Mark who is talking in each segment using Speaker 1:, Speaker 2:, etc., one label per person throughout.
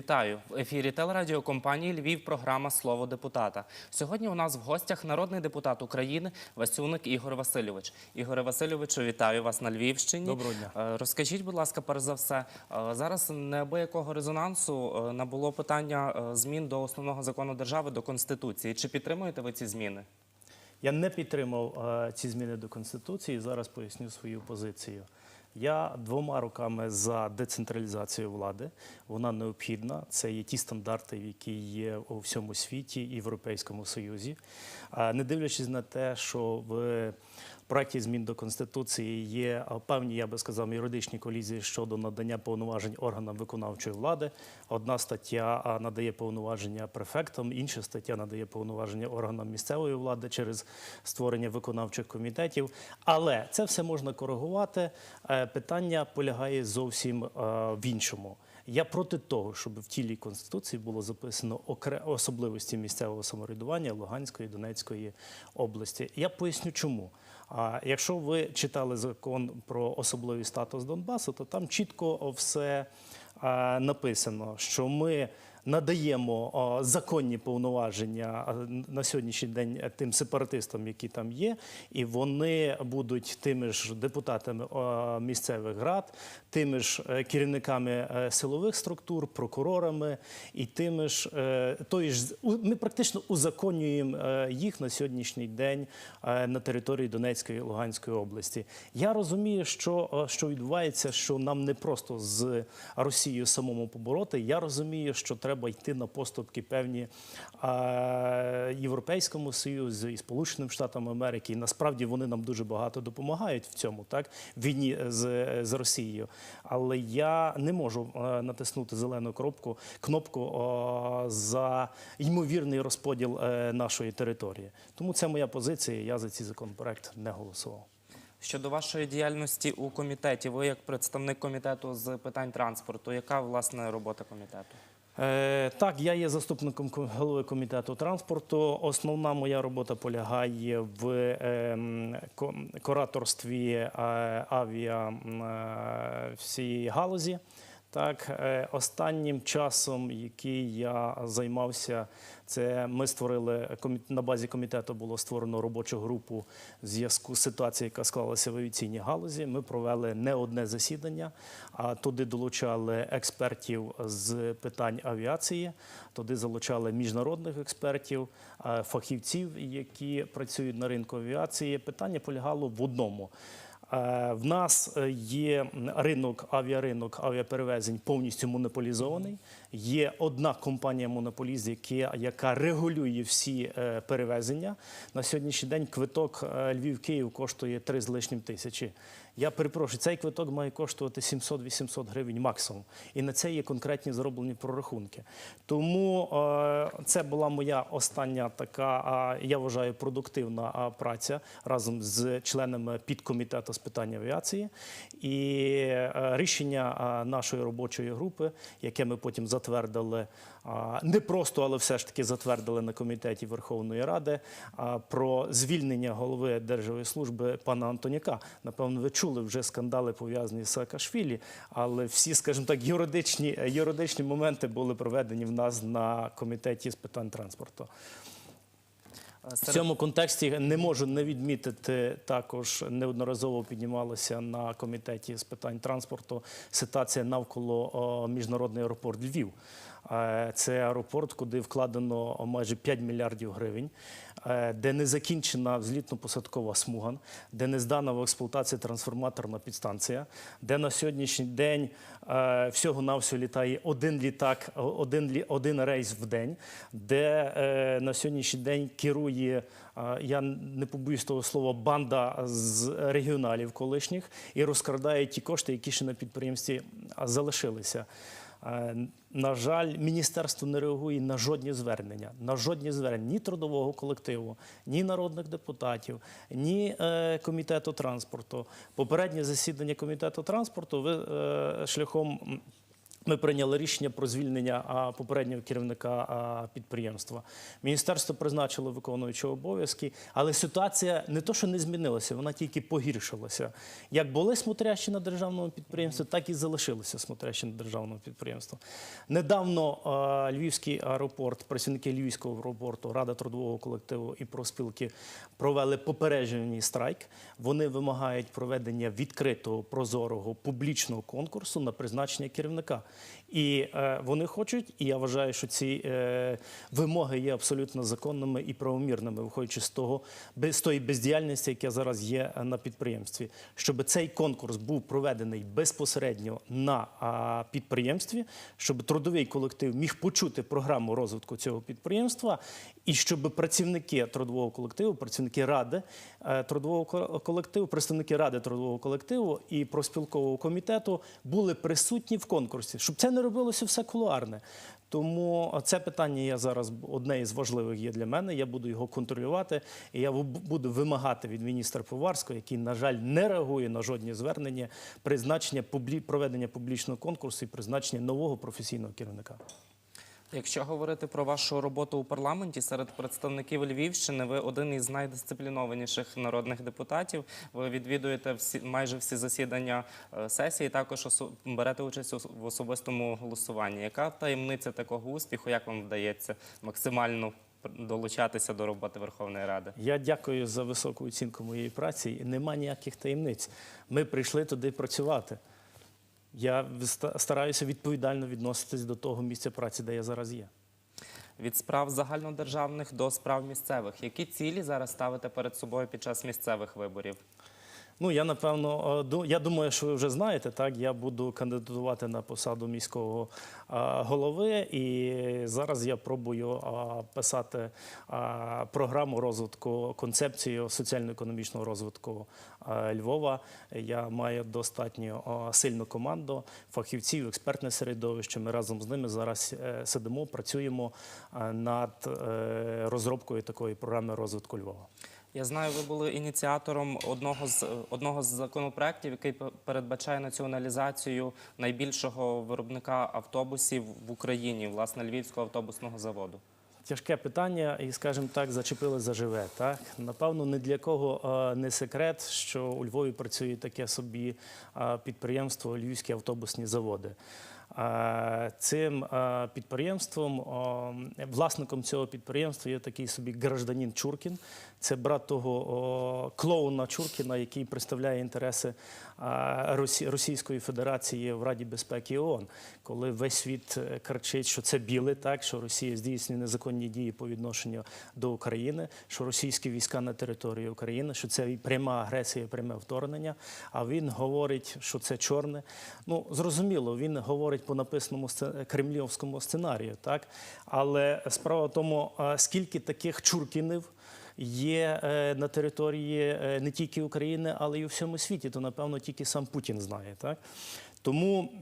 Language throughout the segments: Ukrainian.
Speaker 1: Вітаю в ефірі телерадіокомпанії Львів. Програма Слово депутата. Сьогодні у нас в гостях народний депутат України Васюник Ігор Васильович. Ігоре Васильовичу, вітаю вас на Львівщині.
Speaker 2: Доброго дня.
Speaker 1: Е, Розкажіть, будь ласка, перш за все, е, зараз неабиякого резонансу е, набуло питання змін до основного закону держави до конституції. Чи підтримуєте ви ці зміни?
Speaker 2: Я не підтримав ці зміни до конституції. Зараз поясню свою позицію. Я двома руками за децентралізацію влади. Вона необхідна. Це є ті стандарти, які є у всьому світі і Європейському Союзі. Не дивлячись на те, що в проекті змін до конституції є е, певні, я би сказав, юридичні колізії щодо надання повноважень органам виконавчої влади. Одна стаття надає повноваження префектам, інша стаття надає повноваження органам місцевої влади через створення виконавчих комітетів. Але це все можна коригувати. Е, Питання полягає зовсім е, в іншому. Я проти того, щоб в тілі конституції було записано особливості місцевого самоврядування Луганської Донецької області. Я поясню, чому. А якщо ви читали закон про особливий статус Донбасу, то там чітко все е, написано, що ми надаємо законні повноваження на сьогоднішній день тим сепаратистам, які там є, і вони будуть тими ж депутатами місцевих рад, тими ж е, керівниками е, силових структур, прокурорами і тими ж е, тої ж ми практично узаконюємо їх на сьогоднішній день на території Донецької і Луганської області. Я розумію, що, що відбувається, що нам не просто з Росією самому побороти. Я розумію, що треба йти на поступки певні Європейському Союзу і Сполученим Штатам Америки. І насправді вони нам дуже багато допомагають в цьому, так війні з, з Росією. Але я не можу е, натиснути зелену кнопку, кнопку за ймовірний розподіл е, нашої території. Тому це моя позиція. Я за цей законопроект не голосував.
Speaker 1: Щодо вашої діяльності у комітеті, ви як представник комітету з питань транспорту, яка власне робота комітету?
Speaker 2: Е, так, я є заступником ко- голови комітету транспорту. Основна моя робота полягає в ем, кураторстві е, авіа е, всієї галузі. Так, е, останнім часом, який я займався, це ми створили на базі комітету було створено робочу групу в зв'язку з ситуацією, яка склалася в авіаційній галузі. Ми провели не одне засідання, а туди долучали експертів з питань авіації, туди залучали міжнародних експертів, е, фахівців, які працюють на ринку авіації. Питання полягало в одному. Е, В нас е, є ринок, авіаринок, авіаперевезень повністю монополізований. Є одна компанія монополіст, яка, регулює всі е, перевезення. На сьогоднішній день квиток е, Львів-Київ коштує 3 з лишнім тисячі. Я перепрошую, цей квиток має коштувати 700-800 гривень максимум. І на це є конкретні зроблені прорахунки. Тому е, це була моя остання така, я вважаю, продуктивна праця разом з членами підкомітету з питань авіації. І рішення нашої робочої групи, яке ми потім затвердили, а, не просто, але все ж таки затвердили на комітеті Верховної Ради про звільнення голови Державної служби пана Антоняка. Напевно, ви чули вже скандали пов'язані з Саакашвілі, але всі, скажімо так, юридичні, юридичні моменти були проведені в нас на комітеті з питань транспорту.
Speaker 1: Е,
Speaker 2: В цьому контексті не можу не відмітити також неодноразово піднімалася на комітеті з питань транспорту ситуація навколо міжнародний аеропорт Львів. Е, Це аеропорт, куди вкладено майже 5 мільярдів гривень, е, де не закінчена взлітно-посадкова смуга, де не здана в експлуатацію трансформаторна підстанція, де на сьогоднішній день е, всього-навсього літає один літак, один, один рейс в день, де на сьогоднішній день керує, я не побоюсь того слова, банда з регіоналів колишніх і розкрадає ті кошти, які ще на підприємстві залишилися. Е, На жаль, міністерство не реагує на жодні звернення, на жодні звернення ні трудового колективу, ні народних депутатів, ні е, комітету транспорту. Попереднє засідання комітету транспорту ви е, шляхом Ми прийняли рішення про звільнення попереднього керівника підприємства. Міністерство призначило виконуючого обов'язки, але ситуація не то, що не змінилася, вона тільки погіршилася. Як були смотрящі на державному підприємстві, так і залишилися смотрящі на державному підприємстві. Недавно Львівський аеропорт, працівники Львівського аеропорту, Рада трудового колективу і профспілки провели попереджений страйк. Вони вимагають проведення відкритого, прозорого, публічного конкурсу на призначення керівника. І е, вони хочуть, і я вважаю, що ці е, вимоги є абсолютно законними і правомірними, виходячи з того, без тої бездіяльності, яка зараз є е, на підприємстві, щоб цей конкурс був проведений безпосередньо на а, підприємстві, щоб трудовий колектив міг почути програму розвитку цього підприємства, і щоб працівники трудового колективу, працівники ради е, трудового ко- колективу, представники ради трудового колективу і профспілкового комітету були присутні в конкурсі, щоб це не робилося все кулуарне. Тому це питання я зараз одне із важливих є для мене. Я буду його контролювати. І я буду вимагати від міністра Поварського, який, на жаль, не реагує на жодні звернення, призначення проведення публічного конкурсу і призначення нового професійного керівника.
Speaker 1: Якщо говорити про вашу роботу у парламенті серед представників Львівщини, ви один із найдисциплінованіших народних депутатів. Ви відвідуєте всі майже всі засідання е, сесії. Також осо- берете участь в особистому голосуванні. Яка таємниця такого успіху? Як вам вдається максимально долучатися до роботи Верховної Ради?
Speaker 2: Я дякую за високу оцінку моєї праці. Нема ніяких таємниць. Ми прийшли туди працювати. Я ста- стараюся відповідально відноситись до того місця праці, де я зараз є.
Speaker 1: Від справ загальнодержавних до справ місцевих. Які цілі зараз ставите перед собою під час місцевих виборів?
Speaker 2: Ну, я напевно, е, я думаю, що ви вже знаєте, так я буду кандидатувати на посаду міського голови, і зараз я пробую писати програму розвитку, концепцію соціально-економічного розвитку Львова. Я маю достатньо сильну команду фахівців, експертне середовище. Ми разом з ними зараз е, сидимо, працюємо над е, розробкою такої програми розвитку Львова.
Speaker 1: Я знаю, ви були ініціатором одного з одного з законопроєктів, який передбачає націоналізацію найбільшого виробника автобусів в Україні, власне, Львівського автобусного заводу.
Speaker 2: Тяжке питання, і, скажімо так, зачепили заживе. Так напевно, ні для кого е, не секрет, що у Львові працює таке собі е, підприємство Львівські автобусні заводи. Е, Цим підприємством, власником цього підприємства є такий собі гражданин Чуркін. Це брат того клоуна Чуркіна, який представляє інтереси Російської Федерації в Раді безпеки ООН, коли весь світ е, кричить, що це біле, так що Росія здійснює незаконні дії по відношенню до України, що російські війська на території України, що це пряма агресія, пряме вторгнення. А він говорить, що це чорне. Ну зрозуміло, він говорить по написаному кремлівському сценарію, так але справа в тому, скільки таких чуркінів є е, на території е, не тільки України, але й у всьому світі, то напевно тільки сам Путін знає. Так? Тому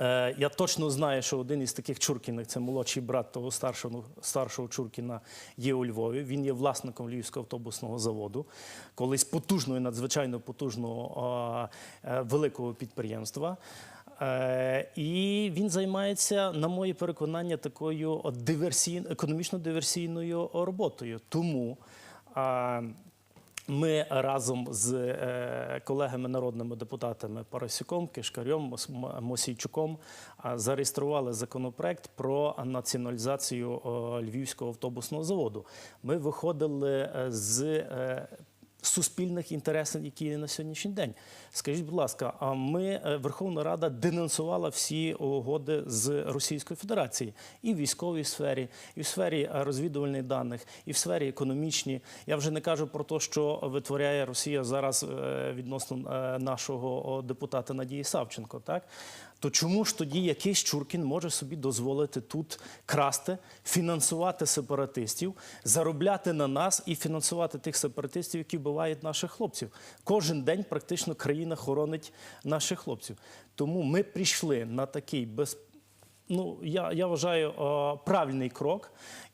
Speaker 2: е, я точно знаю, що один із таких Чуркіних, це молодший брат того старшого, старшого Чуркіна, є у Львові. Він є власником Львівського автобусного заводу, колись потужного, і надзвичайно потужного великого підприємства. Е, і він займається, на моє переконання, такою диверсій, економічно-диверсійною роботою. Тому ми разом з е, колегами народними депутатами Парасюком, Кишкарем, Мосійчуком зареєстрували законопроект про націоналізацію Львівського автобусного заводу. Ми виходили е, з суспільних інтересів, які є на сьогоднішній день. Скажіть, будь ласка, а ми е, Верховна Рада денонсувала всі угоди з Російською Федерацією і в військовій сфері, і в сфері е, розвідувальних даних, і в сфері економічній. Я вже не кажу про те, що витворяє Росія зараз е, відносно нашого депутата Надії Савченко. Так то чому ж тоді якийсь Чуркін може собі дозволити тут красти, фінансувати сепаратистів, заробляти на нас і фінансувати тих сепаратистів, які вбивають наших хлопців? Кожен день практично країна хоронить наших хлопців. Тому ми прийшли на такий без ну я, я вважаю правильний крок.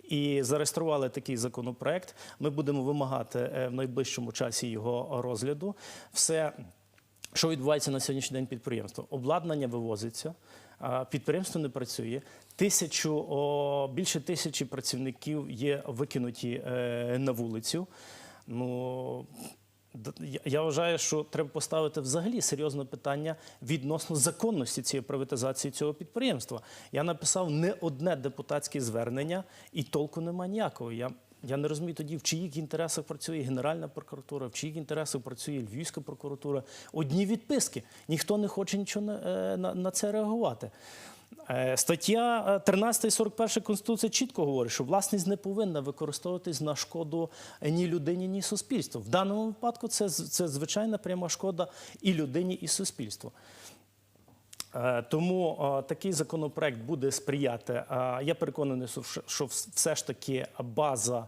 Speaker 2: І зареєстрували такий законопроект. Ми будемо вимагати е, в найближчому часі його розгляду. Все Що відбувається на сьогоднішній день підприємство? Обладнання вивозиться, підприємство не працює. Тисячу, більше тисячі працівників є викинуті е, на вулицю. Ну, я- вважаю, що треба поставити взагалі серйозне питання відносно законності цієї приватизації цього підприємства. Я написав не одне депутатське звернення, і толку нема ніякого. Я я не розумію тоді, в чиїх інтересах працює Генеральна прокуратура, в чиїх інтересах працює Львівська прокуратура. Одні відписки. Ніхто не хоче нічого на, е, на, на це реагувати. Е, Стаття е, 13 і 41 Конституції чітко говорить, що власність не повинна використовуватись на шкоду ні людині, ні суспільству. В даному випадку це, це звичайна пряма шкода і людині, і суспільству. Е, Тому е, такий законопроект буде сприяти. Е, Я переконаний, що- все ж таки база е,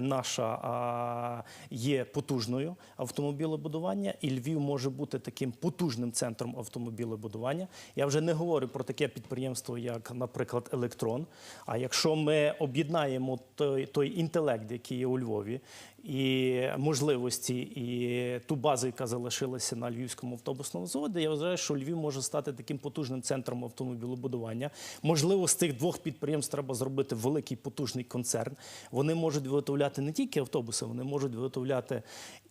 Speaker 2: наша е, є потужною автомобілебудування, і Львів може бути таким потужним центром автомобілебудування. Я вже не говорю про таке підприємство, як, наприклад, Електрон. А якщо ми об'єднаємо той, той інтелект, який є у Львові, і можливості, і ту базу, яка залишилася на Львівському автобусному заводі, я вважаю, що Львів може стати таким потужним центром автомобілебудування. Можливо, з тих двох підприємств треба зробити великий потужний концерн. Вони можуть виготовляти не тільки автобуси, вони можуть виготовляти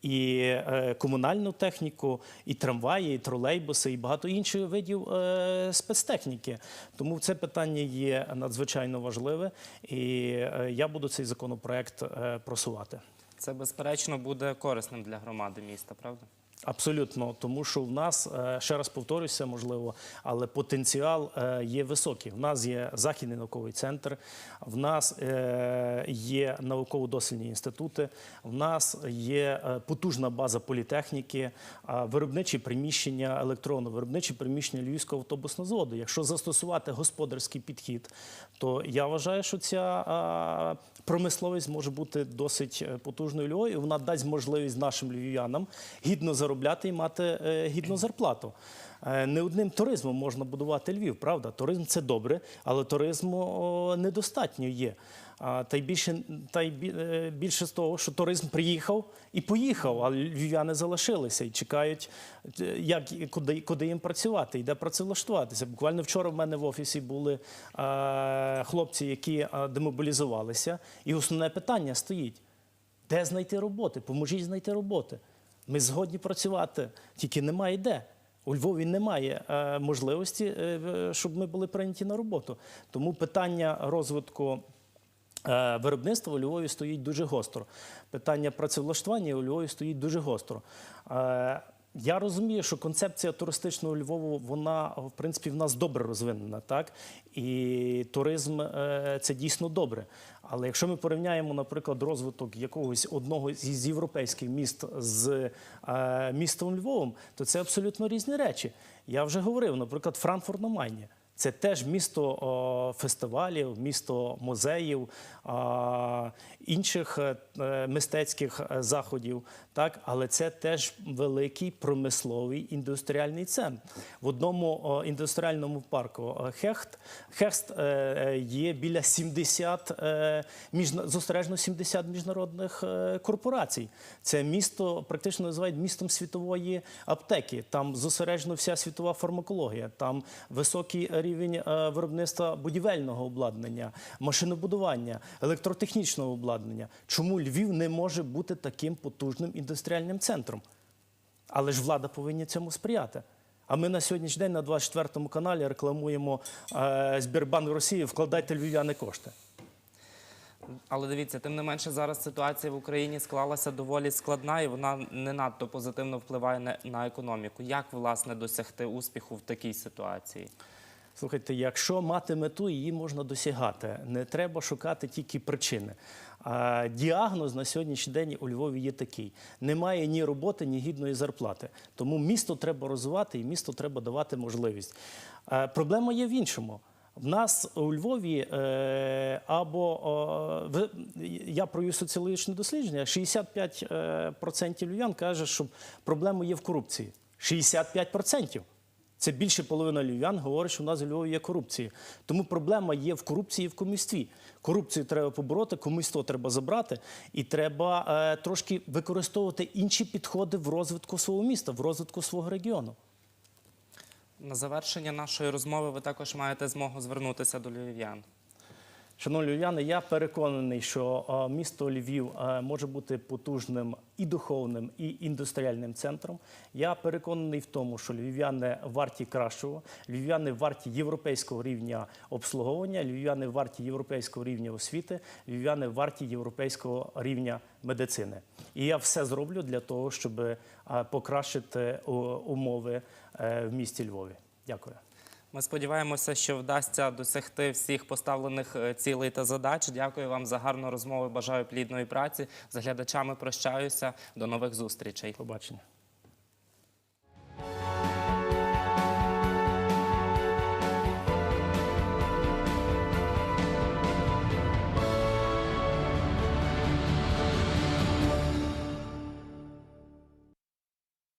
Speaker 2: і е, комунальну техніку, і трамваї, і тролейбуси, і багато інших видів е, спецтехніки. Тому це питання є надзвичайно важливе, і е, я буду цей законопроект просувати.
Speaker 1: Це безперечно буде корисним для громади міста, правда?
Speaker 2: Абсолютно, тому що в нас е, ще раз повторюся, можливо, але потенціал е, є високий. В нас є західний науковий центр, в нас е, є науково-дослідні інститути, в нас є потужна база політехніки, виробничі приміщення електронно, виробничі приміщення Львівського автобусного заводу. Якщо застосувати господарський підхід, то я вважаю, що ця промисловість може бути досить потужною у Львові. і Вона дасть можливість нашим львів'янам гідно заробляти і мати е, гідну зарплату. Е, Не одним туризмом можна будувати Львів, правда? Туризм це добре, але туризму недостатньо є. Та й більше, та й е, більше з того, що туризм приїхав і поїхав, а львів'яни залишилися і чекають, як, куди, куди їм працювати і де працевлаштуватися. Буквально вчора в мене в офісі були е, хлопці, які демобілізувалися, і основне питання стоїть: де знайти роботи? Поможіть знайти роботи. Ми згодні працювати, тільки немає де. У Львові немає е, можливості, е, щоб ми були прийняті на роботу. Тому питання розвитку е, виробництва у Львові стоїть дуже гостро. Питання працевлаштування у Львові стоїть дуже гостро. Я розумію, що концепція туристичного Львову, вона в принципі в нас добре розвинена, так і туризм е, це дійсно добре. Але якщо ми порівняємо, наприклад, розвиток якогось одного з європейських міст з е, містом Львовом, то це абсолютно різні речі. Я вже говорив, наприклад, Франкфурт на Майні. Це теж місто фестивалів, місто музеїв, інших е, мистецьких заходів, так? але це теж великий промисловий індустріальний центр. В одному індустріальному парку Хехт, Хест е, е, є біля 70, е, зосереджено 70 міжнародних корпорацій. Це місто практично називають містом світової аптеки. Там зосереджена вся світова фармакологія, там високий рівень виробництва будівельного обладнання, машинобудування, електротехнічного обладнання. Чому Львів не може бути таким потужним індустріальним центром? Але ж влада повинна цьому сприяти. А ми на сьогоднішній день на 24 каналі рекламуємо е, Збірбанк Росії вкладайте львів'яни кошти.
Speaker 1: Але дивіться, тим не менше зараз ситуація в Україні склалася доволі складна і вона не надто позитивно впливає на економіку. Як власне досягти успіху в такій ситуації?
Speaker 2: Слухайте, якщо мати мету, її можна досягати. Не треба шукати тільки причини. А діагноз на сьогоднішній день у Львові є такий: немає ні роботи, ні гідної зарплати. Тому місто треба розвивати і місто треба давати можливість. Проблема є в іншому. В нас у Львові е, або я провів соціологічне дослідження. 65% е, львів'ян каже, що проблема є в корупції. 65%. Це більше половина львів'ян говорить, що в нас в Львові є корупція. Тому проблема є в корупції і в комістві. Корупцію треба побороти, комуйство треба забрати, і треба е, трошки використовувати інші підходи в розвитку свого міста, в розвитку свого регіону.
Speaker 1: На завершення нашої розмови ви також маєте змогу звернутися до львів'ян.
Speaker 2: Шановні львів'яни, я переконаний, що місто Львів може бути потужним і духовним, і індустріальним центром. Я переконаний в тому, що львів'яни варті кращого, львів'яни варті європейського рівня обслуговування, львів'яни варті європейського рівня освіти, львів'яни варті європейського рівня медицини. І я все зроблю для того, щоб покращити умови е, в місті Львові. Дякую.
Speaker 1: Ми сподіваємося, що вдасться досягти всіх поставлених е, цілей та задач. Дякую вам за гарну розмову. Бажаю плідної праці. З глядачами прощаюся. До нових зустрічей.
Speaker 2: Побачення.